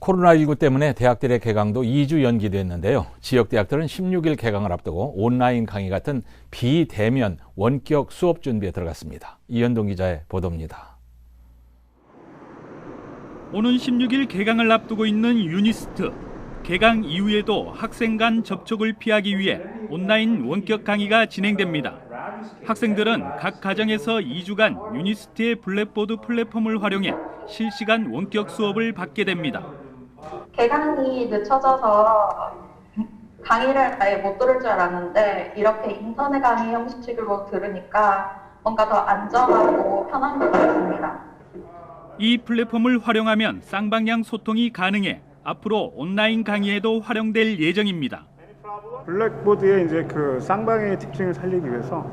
코로나19 때문에 대학들의 개강도 2주 연기됐는데요. 지역 대학들은 16일 개강을 앞두고 온라인 강의 같은 비대면 원격 수업 준비에 들어갔습니다. 이현동 기자의 보도입니다. 오는 16일 개강을 앞두고 있는 유니스트. 개강 이후에도 학생 간 접촉을 피하기 위해 온라인 원격 강의가 진행됩니다. 학생들은 각 가정에서 2주간 유니스트의 블랙보드 플랫폼을 활용해 실시간 원격 수업을 받게 됩니다. 개강이 늦춰져서 강의를 아예 못 들을 줄 알았는데 이렇게 인터넷 강의 형식으로 들으니까 뭔가 더 안전하고 편한 것 같습니다. 이 플랫폼을 활용하면 쌍방향 소통이 가능해 앞으로 온라인 강의에도 활용될 예정입니다. 블랙보드의 이제 그 쌍방향의 특징을 살리기 위해서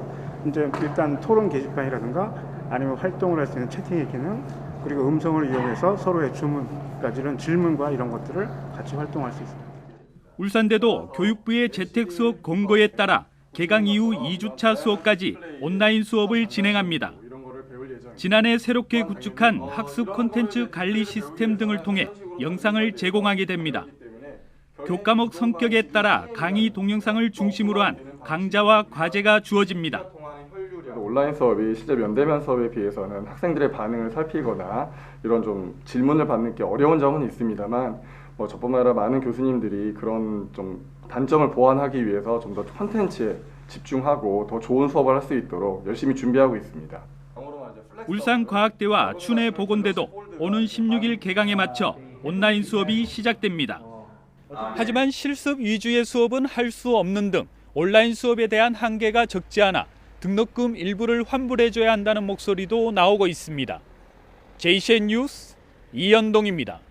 이제 일단 토론 게시판이라든가 아니면 활동을 할 수 있는 채팅의 기능 그리고 음성을 이용해서 서로의 주문까지 이런 질문과 이런 것들을 같이 활동할 수 있습니다. 울산대도 교육부의 재택 수업 공고에 따라 개강 이후 2주차 수업까지 온라인 수업을 진행합니다. 지난해 새롭게 구축한 학습 콘텐츠 관리 시스템 등을 통해 영상을 제공하게 됩니다. 교과목 성격에 따라 강의 동영상을 중심으로 한 강좌와 과제가 주어집니다. 온라인 수업이 실제 면대면 수업에 비해서는 학생들의 반응을 살피거나 이런 좀 질문을 받는 게 어려운 점은 있습니다만 뭐 저뿐만 아니라 많은 교수님들이 그런 좀 단점을 보완하기 위해서 좀 더 콘텐츠에 집중하고 더 좋은 수업을 할 수 있도록 열심히 준비하고 있습니다. 울산과학대와 춘해 보건대도 오는 16일 개강에 맞춰 온라인 수업이 시작됩니다. 하지만 실습 위주의 수업은 할 수 없는 등 온라인 수업에 대한 한계가 적지 않아 등록금 일부를 환불해줘야 한다는 목소리도 나오고 있습니다. JCN 뉴스 이현동입니다.